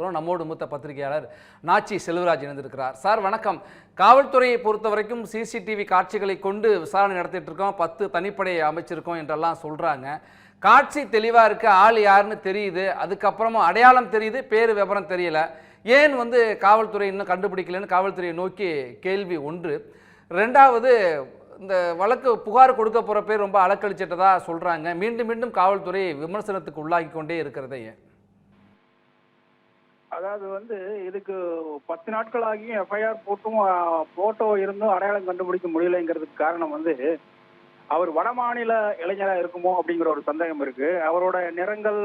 நம்மோடு மூத்த பத்திரிகையாளர் நாச்சி செல்வராஜ் இணைந்திருக்கிறார். சார் வணக்கம். காவல்துறையை பொறுத்த வரைக்கும் சிசிடிவி காட்சிகளை கொண்டு விசாரணை நடத்திட்டு இருக்கோம் பத்து தனிப்படையை அமைச்சிருக்கோம் என்றெல்லாம் சொல்றாங்க. காட்சி தெளிவா இருக்கு. ஆள் யாருன்னு தெரியுது. அதுக்கப்புறமா அடையாளம் தெரியுது. பேரு விவரம் தெரியல. ஏன் வந்து காவல்துறை இன்னும் கண்டுபிடிக்கலன்னு காவல்துறையை நோக்கி கேள்வி ஒன்று. ரெண்டாவது இந்த வழக்கு புகார் கொடுக்க போகிற பேர் ரொம்ப அலக்கழிச்சிட்டதா சொல்கிறாங்க மீண்டும் மீண்டும் காவல்துறை விமர்சனத்துக்கு உள்ளாகி கொண்டே இருக்கிறதையே. அதாவது வந்து இதுக்கு பத்து நாட்கள் ஆகியும் எஃப்ஐஆர் போட்டும் போட்டோ இருந்தும் அடையாளம் கண்டுபிடிக்க முடியலைங்கிறதுக்கு காரணம் வந்து அவர் வடமாநில இளைஞராக இருக்குமோ அப்படிங்கிற ஒரு சந்தேகம் இருக்கு. அவரோட நிறங்கள்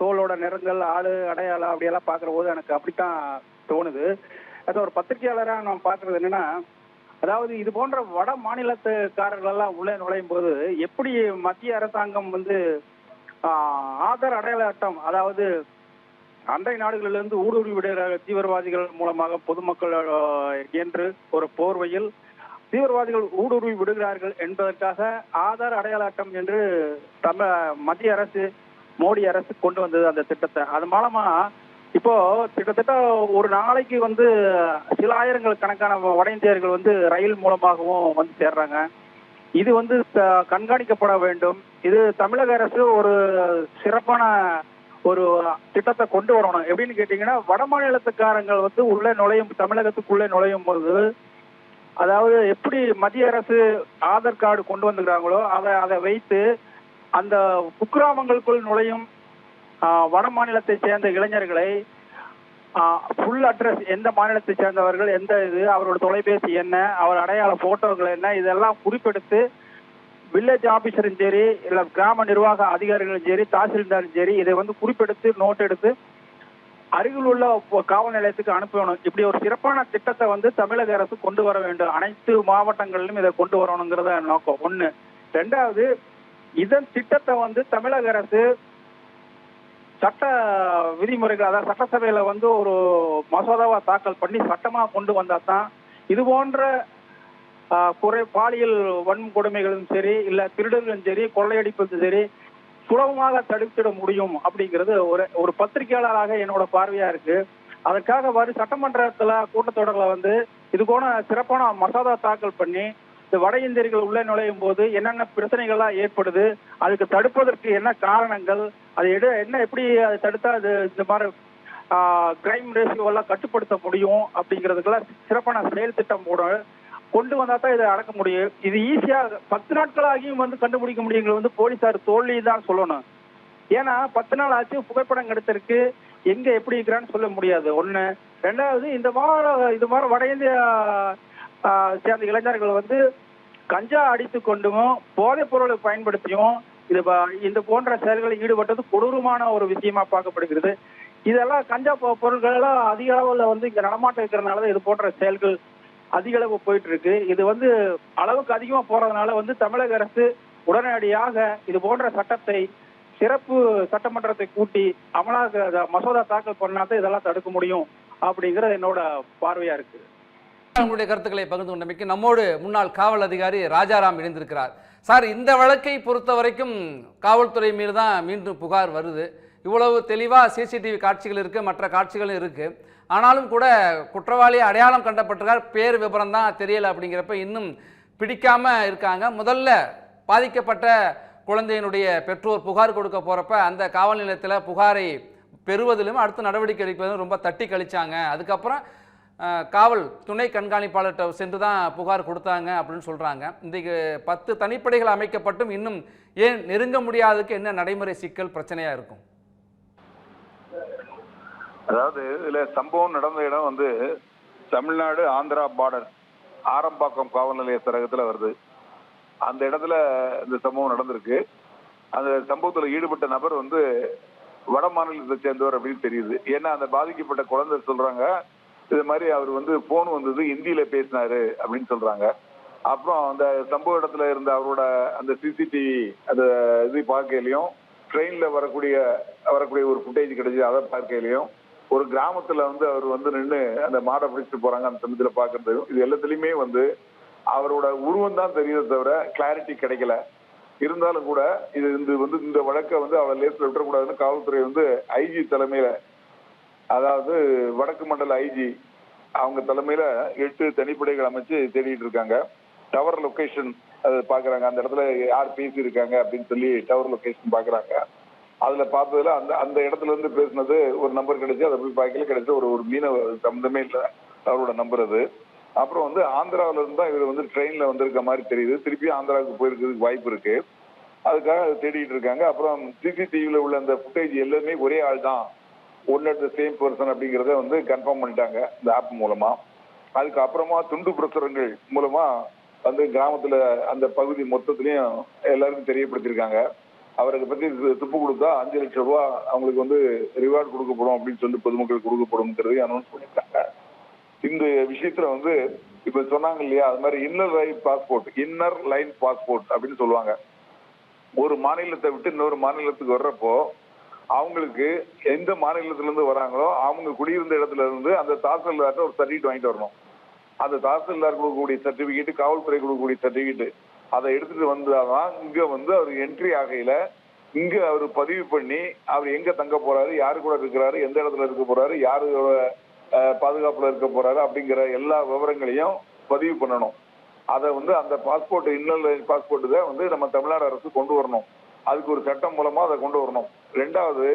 தோலோட நிறங்கள் ஆளு அடையாளம் அப்படியெல்லாம் பார்க்குற போது எனக்கு அப்படித்தான் தோணுது. அது ஒரு பத்திரிகையாளராக நான் பார்க்கறது என்னன்னா அதாவது இது போன்ற வட மாநிலத்துக்காரர்கள் எல்லாம் உள்ளே நுழையும் போது எப்படி மத்திய அரசாங்கம் வந்து ஆதார் அடையாள அட்டம் அதாவது அண்டை நாடுகளிலிருந்து ஊடுருவி விடுகிற தீவிரவாதிகள் மூலமாக பொதுமக்கள் என்று ஒரு போர்வையில் தீவிரவாதிகள் ஊடுருவி விடுகிறார்கள் என்பதற்காக ஆதார் அடையாள அட்டம் என்று தமிழ் மத்திய அரசு மோடி அரசு கொண்டு வந்தது அந்த திட்டத்தை. அது மூலமா இப்போ கிட்டத்தட்ட ஒரு நாளைக்கு வந்து சில ஆயிரங்கள் கணக்கான வட இந்தியர்கள் வந்து ரயில் மூலமாகவும் வந்து சேர்றாங்க. இது வந்து த- கண்காணிக்கப்பட வேண்டும். இது தமிழக அரசு ஒரு சிறப்பான ஒரு திட்டத்தை கொண்டு வரணும். எப்படின்னு கேட்டீங்கன்னா வட மாநிலத்துக்காரங்கள் வந்து உள்ளே நுழையும் தமிழகத்துக்குள்ளே நுழையும் போது அதாவது எப்படி மத்திய அரசு ஆதார் கார்டு கொண்டு வந்துக்கிறாங்களோ அதை அதை வைத்து அந்த குக்கிராமங்களுக்குள் நுழையும் வட மாநிலத்தை சேர்ந்த இளைஞர்களை ஃபுல் அட்ரஸ் எந்த மாநிலத்தை சேர்ந்தவர்கள் எந்த இது அவரோட தொலைபேசி என்ன அவர் அடையாள போட்டோக்கள் என்ன இதெல்லாம் குறிப்பெடுத்து வில்லேஜ் ஆபீசரும் சரி இல்ல கிராம நிர்வாக அதிகாரிகளும் சரி தாசில்தாரும் சரி இதை வந்து குறிப்பெடுத்து நோட் எடுத்து அருகில் உள்ள காவல் நிலையத்துக்கு அனுப்பணும் இப்படி ஒரு சிறப்பான திட்டத்தை வந்து தமிழக அரசு கொண்டு வர வேண்டும். அனைத்து மாவட்டங்களிலும் இதை கொண்டு வரணுங்கிறத நோக்கம். ஒண்ணு. ரெண்டாவது இதன் திட்டத்தை வந்து தமிழக அரசு சட்ட விதிமுறைகள் அதாவது சட்டசபையில வந்து ஒரு மசோதாவா தாக்கல் பண்ணி சட்டமா கொண்டு வந்தா தான் இது போன்ற குறை பாலியல் வன்கொடுமைகளும் சரி இல்ல திருடர்களும் சரி கொள்ளையடிப்பதும் சரி சுலபமாக தடுத்திட முடியும் அப்படிங்கிறது ஒரு ஒரு பத்திரிகையாளராக என்னோட பார்வையா இருக்கு. அதற்காக வரும் சட்டமன்றத்துல கூட்டத்தொடர்ல வந்து இது போன சிறப்பான மசோதா தாக்கல் பண்ணி இந்த வட இந்தியர்கள் உள்ளே நுழையும் போது என்னென்ன பிரச்சனைகள்லாம் ஏற்படுது அதுக்கு தடுப்பதற்கு என்ன காரணங்கள் அது எடு என்ன எப்படி அதை தடுத்தா அது இந்த மாதிரி கிரைம் ரேஷியோ எல்லாம் கட்டுப்படுத்த முடியும் அப்படிங்கிறதுக்கெல்லாம் சிறப்பான செயல் திட்டம் போட கொண்டு வந்தா தான் இதை அடக்க முடியும். இது ஈஸியா பத்து நாட்கள் ஆகியும் வந்து கண்டுபிடிக்க முடியுங்கிறது வந்து போலீசார் தோல்வி தான் சொல்லணும். ஏன்னா பத்து நாள் ஆச்சு புகைப்படம் கிடைத்திருக்கு எங்க எப்படி இருக்கிறான்னு சொல்ல முடியாது. ஒண்ணு. ரெண்டாவது இந்த மாதிரி இது மாதிரி வட இந்திய சேர்ந்த இளைஞர்கள் வந்து கஞ்சா அடித்து கொண்டும் போதைப் பொருளை பயன்படுத்தியும் இது இந்த போன்ற செயல்களில் ஈடுபட்டது கொடூரமான ஒரு விஷயமா பார்க்கப்படுகிறது. இதெல்லாம் கஞ்சா பொருட்கள் எல்லாம் அதிக அளவுல வந்து இங்க நடமாட்டம் இருக்கிறதுனால தான் இது போன்ற செயல்கள் அதிக அளவு போயிட்டு இருக்கு இது வந்து அளவுக்கு அதிகமா போறதுனால வந்து தமிழக அரசு உடனடியாக இது போன்ற சட்டத்தை சிறப்பு சட்டமன்றத்தை கூட்டி அமலாக மசோதா தாக்கல் பண்ணாதான் இதெல்லாம் தடுக்க முடியும் அப்படிங்கறது என்னோட பார்வையா இருக்கு. உங்களுடைய கருத்துக்களை பகிர்ந்து கொண்டமைக்கு நம்மோடு முன்னாள் காவல் அதிகாரி ராஜாராம் இணைந்திருக்கிறார். சார் இந்த வழக்கை பொறுத்த வரைக்கும் காவல்துறை மீது தான் மீண்டும் புகார் வருது. இவ்வளவு தெளிவாக சிசிடிவி காட்சிகள் இருக்குது மற்ற காட்சிகளும் இருக்குது ஆனாலும் கூட குற்றவாளி அடையாளம் கண்டப்பட்டிருக்கார். பேர் விவரம் தான் தெரியலை அப்படிங்கிறப்ப இன்னும் பிடிக்காமல் இருக்காங்க. முதல்ல பாதிக்கப்பட்ட குழந்தையினுடைய பெற்றோர் புகார் கொடுக்க போகிறப்ப அந்த காவல் நிலையத்தில் புகாரை பெறுவதிலும் அடுத்த நடவடிக்கை எடுப்பதிலும் ரொம்ப தட்டி கழிச்சாங்க. அதுக்கப்புறம் காவல் துணை கண்காணிப்பாளர்கிட்ட சென்று தான் புகார் கொடுத்தாங்க அப்படின்னு சொல்கிறாங்க இன்றைக்கு பத்து தனிப்படைகள் அமைக்கப்பட்டும் இன்னும் ஏன் நெருங்க முடியாததுக்கு என்ன நடைமுறை சிக்கல் பிரச்சனையாக இருக்கும்? அதாவது இதுல சம்பவம் நடந்த இடம் வந்து தமிழ்நாடு ஆந்திரா பார்டர் ஆரம்பாக்கம் காவல் நிலைய சரகத்துல வருது. அந்த இடத்துல இந்த சம்பவம் நடந்திருக்கு. அந்த சம்பவத்துல ஈடுபட்ட நபர் வந்து வட மாநிலத்தை சேர்ந்தவர் அப்படின்னு தெரியுது. ஏன்னா அந்த பாதிக்கப்பட்ட குழந்தை சொல்றாங்க இது மாதிரி அவர் வந்து போன் வந்தது இந்தியில பேசினாரு அப்படின்னு சொல்றாங்க. அப்புறம் அந்த சம்பவ இடத்துல இருந்த அவரோட அந்த சிசிடிவி அந்த இது பார்க்கையிலையும் ட்ரெயின்ல வரக்கூடிய வரக்கூடிய ஒரு ஃபுட்டேஜ் கிடைச்சு அதை பார்க்கையிலையும் ஒரு கிராமத்துல வந்து அவர் வந்து நின்று அந்த மாடை பிடிச்சிட்டு போறாங்க அந்த சமயத்துல பாக்குறது. இது எல்லாத்துலயுமே வந்து அவரோட உருவம் தான் தெரியுது தவிர கிளாரிட்டி கிடைக்கல. இருந்தாலும் கூட இது இந்த வந்து இந்த வழக்கை வந்து அவளை லேசில் விட்டுறக்கூடாதுன்னு காவல்துறை வந்து ஐஜி தலைமையில அதாவது வடக்கு மண்டல ஐஜி அவங்க தலைமையில எட்டு தனிப்படைகள் அமைச்சு தேடிட்டு இருக்காங்க. டவர் லொகேஷன் அது பாக்குறாங்க. அந்த இடத்துல யார் பேசி இருக்காங்க அப்படின்னு சொல்லி டவர் லொகேஷன் பாக்குறாங்க. அதுல பார்த்ததுல அந்த அந்த இடத்துல இருந்து பேசினது ஒரு நம்பர் கிடைச்சு அதை போய் பார்க்கல கிடைச்ச ஒரு ஒரு மீனவ சம்மந்தமே இல்லை. அவரோட நம்பர் அது. அப்புறம் வந்து ஆந்திராவில இருந்து தான் இவர் வந்து ட்ரெயின்ல வந்திருக்க மாதிரி தெரியுது. திருப்பி ஆந்திராவுக்கு போயிருக்கிறதுக்கு வாய்ப்பு இருக்கு. அதுக்காக அதை தேடிட்டு இருக்காங்க. அப்புறம் சிசிடிவியில உள்ள அந்த ஃபுட்டேஜ் எல்லாமே ஒரே ஆள் தான். One at the same person அப்படிங்கிறத வந்து கன்ஃபார்ம் பண்ணிட்டாங்க இந்த ஆப் மூலமா. அதுக்கு அப்புறமா துண்டு பிரசுரங்கள் மூலமா வந்து கிராமத்துல அந்த பகுதி மொத்தத்திலையும் எல்லாருக்கும் தெரியப்படுத்தியிருக்காங்க. அவருக்கு பத்தி துப்பு கொடுத்தா அஞ்சு லட்சம் ரூபாய் அவங்களுக்கு வந்து ரிவார்டு கொடுக்கப்படும் அப்படின்னு சொல்லி பொதுமக்கள் கொடுக்கப்படும்ங்கிறதையும் அனௌன்ஸ் பண்ணியிருக்காங்க. இந்த விஷயத்துல வந்து இப்ப சொன்னாங்க இல்லையா அது மாதிரி inner line passport inner line passport அப்படின்னு சொல்லுவாங்க. ஒரு மாநிலத்தை விட்டு இன்னொரு மாநிலத்துக்கு வர்றப்போ அவங்களுக்கு எந்த மாநிலத்துல இருந்து வராங்களோ அவங்க குடியிருந்த இடத்துல இருந்து அந்த தாசில்தார்ட்ட ஒரு சர்டிஃபிகேட் வாங்கிட்டு வரணும். அந்த தாசில்தார் கொடுக்கக்கூடிய சர்டிபிகேட் காவல்துறை கொடுக்கக்கூடிய சர்டிபிகேட் அதை எடுத்துட்டு வந்தாதான் இங்க வந்து அவர் என்ட்ரி ஆகையில இங்க அவர் பதிவு பண்ணி அவர் எங்க தங்க போறாரு யாரு கூட இருக்கிறாரு எந்த இடத்துல இருக்க போறாரு யாரோட பாதுகாப்புல இருக்க போறாரு அப்படிங்கிற எல்லா விவரங்களையும் பதிவு பண்ணணும். அதை வந்து அந்த பாஸ்போர்ட் இன்னல் பாஸ்போர்ட் தான் வந்து நம்ம தமிழ்நாடு அரசு கொண்டு வரணும். அதுக்கு ஒரு சட்டம் மூலமா அதை கொண்டு வரணும். ரெண்டாவது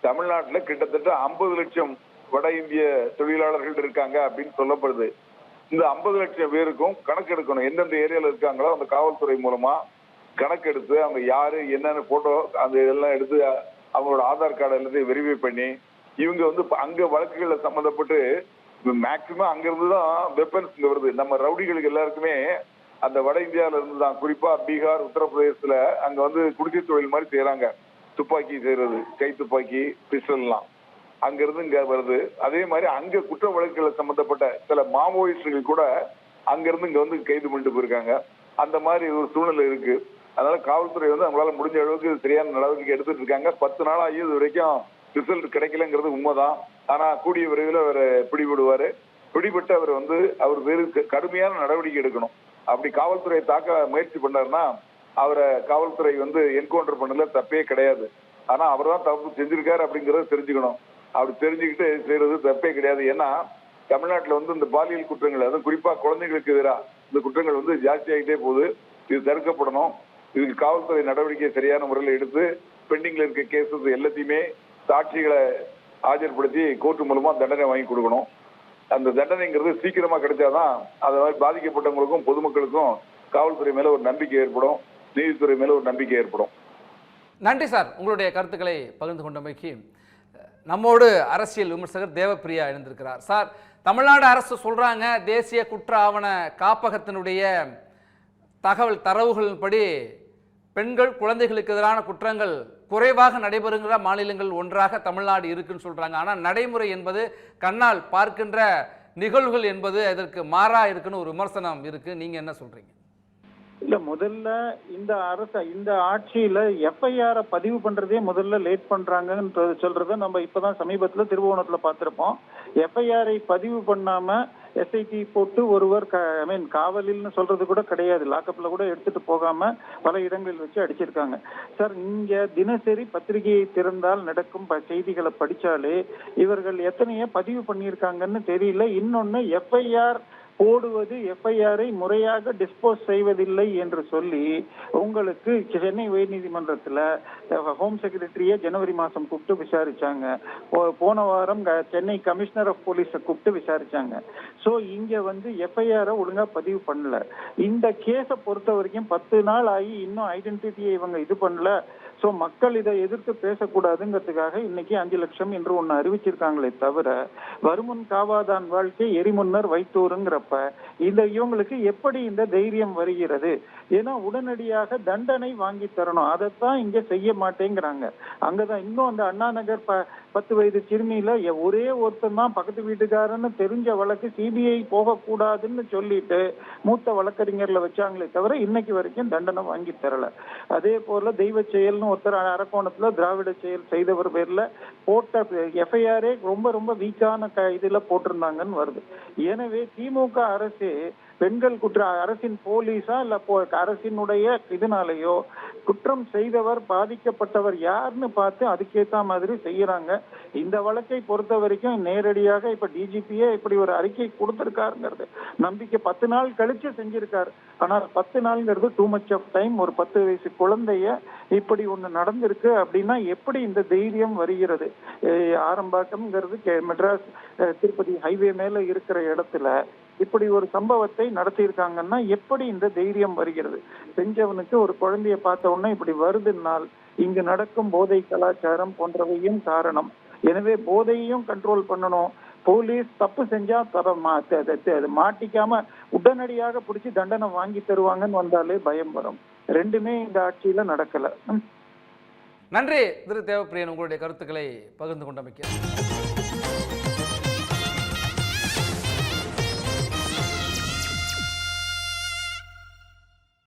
தமிழ்நாட்டில் கிட்டத்தட்ட ஐம்பது லட்சம் வட இந்திய தொழிலாளர்கள் இருக்காங்க அப்படின்னு சொல்லப்படுது. இந்த ஐம்பது லட்சம் பேருக்கும் கணக்கு எடுக்கணும். எந்தெந்த ஏரியால இருக்காங்களோ அந்த காவல்துறை மூலமா கணக்கெடுத்து அவங்க யாரு என்னென்ன போட்டோ அந்த இதெல்லாம் எடுத்து அவங்களோட ஆதார் கார்டு எல்லாத்தையும் வெரிஃபை பண்ணி இவங்க வந்து அங்க வழக்குகள்ல சம்பந்தப்பட்டு மேக்சிமம் அங்கிருந்து தான் வெப்பன்ஸ் இங்க வருது. நம்ம ரவுடிகளுக்கு எல்லாருக்குமே அந்த வட இந்தியால இருந்து தான். குறிப்பா பீகார் உத்தரப்பிரதேசத்துல அங்க வந்து குடிசை தொழில் மாதிரி செய்யறாங்க துப்பாக்கி செய்யறது கை துப்பாக்கி பிஸ்டல்லாம் அங்கிருந்து இங்க வருது. அதே மாதிரி அங்க குற்ற வழக்குகள் சம்பந்தப்பட்ட சில மாவோயிஸ்டுகள் கூட அங்கிருந்து இங்க வந்து கைது பண்ணிட்டு போயிருக்காங்க. அந்த மாதிரி ஒரு சூழ்நிலை இருக்கு. அதனால காவல்துறை வந்து அவங்களால முடிஞ்ச அளவுக்கு சரியான நடவடிக்கை எடுத்துட்டு இருக்காங்க. பத்து நாள் ஆகி இது வரைக்கும் ரிசல்ட் கிடைக்கலங்கிறது உண்மைதான். ஆனா கூடிய விரைவில் அவர் பிடிபடுவாரு. பிடிபட்டு அவர் வந்து அவர் வேறு க- கடுமையான நடவடிக்கை எடுக்கணும். அப்படி காவல்துறையை தாக்க முயற்சி பண்ணாருன்னா அவரை காவல்துறை வந்து என்கவுண்டர் பண்ணல தப்பே கிடையாது. ஆனா அவர் தான் தப்பு செஞ்சிருக்காரு அப்படிங்கறத தெரிஞ்சுக்கணும். அப்படி தெரிஞ்சுக்கிட்டு செய்யறது தப்பே கிடையாது. ஏன்னா தமிழ்நாட்டுல வந்து இந்த பாலியல் குற்றங்கள் அதுவும் குறிப்பா குழந்தைகளுக்கு எதிராக இந்த குற்றங்கள் வந்து ஜாஸ்தி ஆகிட்டே போகுது. இது தடுக்கப்படணும். இதுக்கு காவல்துறை நடவடிக்கை சரியான முறையில் எடுத்து பெண்டிங்ல இருக்க கேசஸ் எல்லாத்தையுமே சாட்சிகளை ஆஜர்படுத்தி கோர்ட் மூலமா தண்டனை வாங்கி கொடுக்கணும். அந்த தண்டனைங்கிறது சீக்கிரமா கிடைச்சாதான் அது மாதிரி பாதிக்கப்பட்டவங்களுக்கும் பொதுமக்களுக்கும் காவல்துறை மேல ஒரு நம்பிக்கை ஏற்படும். நீதித்துறை மேல ஒரு நம்பிக்கை ஏற்படும். நன்றி சார். உங்களுடைய கருத்துக்களை பகிர்ந்து கொண்டமைக்கு நம்மோடு அரசியல் விமர்சகர் தேவப்பிரியா எழுந்திருக்கிறார் சார் தமிழ்நாடு அரசு சொல்கிறாங்க தேசிய குற்ற ஆவண காப்பகத்தினுடைய தகவல் தரவுகளின்படி பெண்கள் குழந்தைகளுக்கு எதிரான குற்றங்கள் குறைவாக நடைபெறுகிற மாநிலங்கள் ஒன்றாக தமிழ்நாடு இருக்குன்னு சொல்கிறாங்க ஆனால் நடைமுறை என்பது கண்ணால் பார்க்கின்ற நிகழ்வுகள் என்பது அதற்கு மாறா இருக்குன்னு ஒரு விமர்சனம் இருக்குது நீங்கள் என்ன சொல்கிறீங்க இல்ல முதல்ல இந்த அரச இந்த ஆட்சியில எஃப்ஐஆர் பதிவு பண்றதே முதல்ல லேட் பண்றாங்கன்னு சொல்றத நம்ம இப்பதான் சமீபத்துல திருவோணத்துல பார்த்திருப்போம். எஃப்ஐஆரை பதிவு பண்ணாம எஸ்ஐடி போட்டு ஒருவர் ஐ மீன் காவலில்னு சொல்றது கூட கிடையாது. லாக்கப்ல கூட எடுத்துட்டு போகாம பல இடங்களில் வச்சு அடிச்சிருக்காங்க. சார் இங்க தினசரி பத்திரிகையை திறந்தால் நடக்கும் ப- செய்திகளை படிச்சாலே இவர்கள் எத்தனையோ பதிவு பண்ணியிருக்காங்கன்னு தெரியல. இன்னொன்னு எஃப்ஐஆர் போடுவது எஃப்ஐஆரை முறையாக டிஸ்போஸ் செய்வதில்லை என்று சொல்லி உங்களுக்கு சென்னை உயர்நீதிமன்றத்தில் ஹோம் செக்ரட்டரியை ஜனவரி மாதம் கூப்பிட்டு விசாரிச்சாங்க. போ- போன வாரம் சென்னை கமிஷனர் ஆஃப் போலீஸை கூப்பிட்டு விசாரிச்சாங்க. ஸோ இங்கே வந்து எஃப்ஐஆரை ஒழுங்காக பதிவு பண்ணல. இந்த கேஸை பொறுத்த வரைக்கும் பத்து நாள் ஆகி இன்னும் ஐடென்டிட்டியை இவங்க இது பண்ணல. சோ மக்கள் இதை எதிர்த்து பேசக்கூடாதுங்கிறதுக்காக இன்னைக்கு அஞ்சு லட்சம் என்று ஒண்ணு அறிவிச்சிருக்காங்களே தவிர வருமுன் காவாதான் வாழ்க்கை எரிமுன்னர் வைத்தோருங்கிறப்ப இந்த இவங்களுக்கு எப்படி இந்த தைரியம் வருகிறது? ஏன்னா உடனடியாக தண்டனை வாங்கி தரணும். அதைத்தான் இங்க செய்ய மாட்டேங்கிறாங்க. அங்கதான் இன்னும் அந்த அண்ணா நகர் ப பத்து வயது சிறுமியில ஒரே ஒருத்தன் தான் பக்கத்து வீட்டுக்காரன்னு தெரிஞ்ச வழக்கு சிபிஐ போகக்கூடாதுன்னு சொல்லிட்டு மூத்த வழக்கறிஞர்ல வச்சாங்களே தவிர இன்னைக்கு வரைக்கும் தண்டனை வாங்கி தரல. அதே போல தெய்வ செயல்னு ஒருத்தர் அரக்கோணத்துல திராவிட செயல் செய்தவர் பேர்ல போட்ட எஃப்ஐஆரே ரொம்ப ரொம்ப வீக்கான க இதுல போட்டிருந்தாங்கன்னு வருது. எனவே திமுக அரசு பெண்கள் குற்ற அரசின் போலீஸா இல்ல போ- அரசினுடைய இதனாலேயோ குற்றம் செய்தவர் பாதிக்கப்பட்டவர் யாருன்னு பார்த்து அதுக்கேத்த மாதிரி செய்யறாங்க. இந்த வழக்கை பொறுத்த வரைக்கும் நேரடியாக இப்ப டிஜிபியே இப்படி ஒரு அறிக்கை கொடுத்திருக்காருங்கிறது. நம்பிக்கை பத்து நாள் கழிச்சு செஞ்சிருக்காரு. ஆனால் பத்து நாள்ங்கிறது டூ மச் ஆஃப் டைம் ஒரு பத்து வயசு குழந்தைய இப்படி ஒண்ணு நடந்திருக்கு அப்படின்னா எப்படி இந்த தைரியம் வருகிறது? ஆரம்பாக்கம்ங்கிறது மெட்ராஸ் திருப்பதி ஹைவே மேல இருக்கிற இடத்துல இப்படி ஒரு சம்பவத்தை நடத்தியிருக்காங்கன்னா எப்படி இந்த தைரியம் வருகிறது? செஞ்சவனுக்கு ஒரு குழந்தைய பார்த்த உடனே இப்படி வருதுன்னால் இங்கு நடக்கும் போதை கலாச்சாரம் போன்றவையும் காரணம். எனவே போதையையும் கண்ட்ரோல் பண்ணணும். போலீஸ் தப்பு செஞ்சா தர மா- அது மாட்டிக்காம உடனடியாக பிடிச்சி தண்டனை வாங்கி தருவாங்கன்னு வந்தாலே பயம் வரும். ரெண்டுமே இந்த ஆட்சியில நடக்கல. ம். நன்றி. திரு தேவப்பிரியன் உங்களுடைய கருத்துக்களை பகிர்ந்து கொண்டமைக்கிறேன்